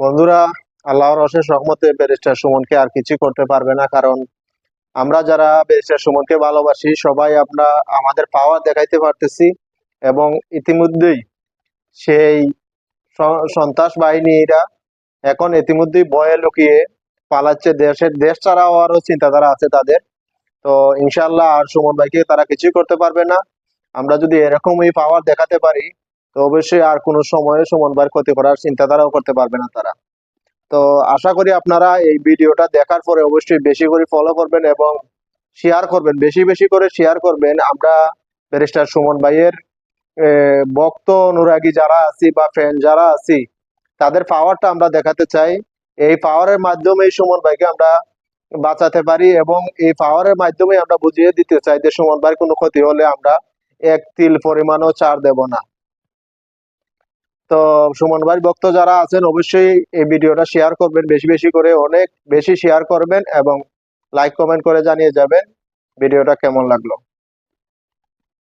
বন্ধুরা, আল্লাহর অশেষ রহমতে ব্যারিস্টার সুমনকে আর কিছু করতে পারবে না, কারণ আমরা যারা ব্যারিস্টার সুমনকে ভালোবাসি, সবাই আমরা, আমাদের পাওয়ার দেখাইতে পারতেছি এবং ইতিমধ্যেই সেই সন্ত্রাস বাহিনীরা এখন ইতিমধ্যেই ভয়ে লুকিয়ে পালাচ্ছে দেশের, দেশ ছাড়া হওয়ারও চিন্তাধারা আছে তাদের। তো ইনশাল্লাহ আর সুমন ভাইকে তারা কিছুই করতে পারবে না। আমরা যদি এরকমই পাওয়ার দেখাতে পারি তো অবশ্যই আর কোনো সময়ে সুমন ভাইয়ের ক্ষতি করার চিন্তাধারাও করতে পারবে না তারা। তো আশা করি আপনারা এই ভিডিওটা দেখার পরে অবশ্যই বেশি করে ফলো করবেন এবং শেয়ার করবেন। বেশি বেশি করে শেয়ার করবেন। আমরা ব্যারিস্টার সুমন ভাইয়ের ভক্ত অনুরাগী যারা আছি বা ফ্যান যারা আছি, তাদের পাওয়ারটা আমরা দেখাতে চাই। এই পাওয়ারের মাধ্যমে সুমন ভাইকে আমরা বাঁচাতে পারি এবং এই পাওয়ারের মাধ্যমে আমরা বুঝিয়ে দিতে চাই যে সুমন ভাইয়ের কোনো ক্ষতি হলে আমরা এক তিল পরিমাণও ছাড় দেব না। তো সুমন ভাই, ভক্ত যারা আছেন, অবশ্যই এই ভিডিওটা শেয়ার করবেন, বেশি বেশি করে অনেক বেশি শেয়ার করবেন এবং লাইক কমেন্ট করে জানিয়ে যাবেন ভিডিওটা কেমন লাগল।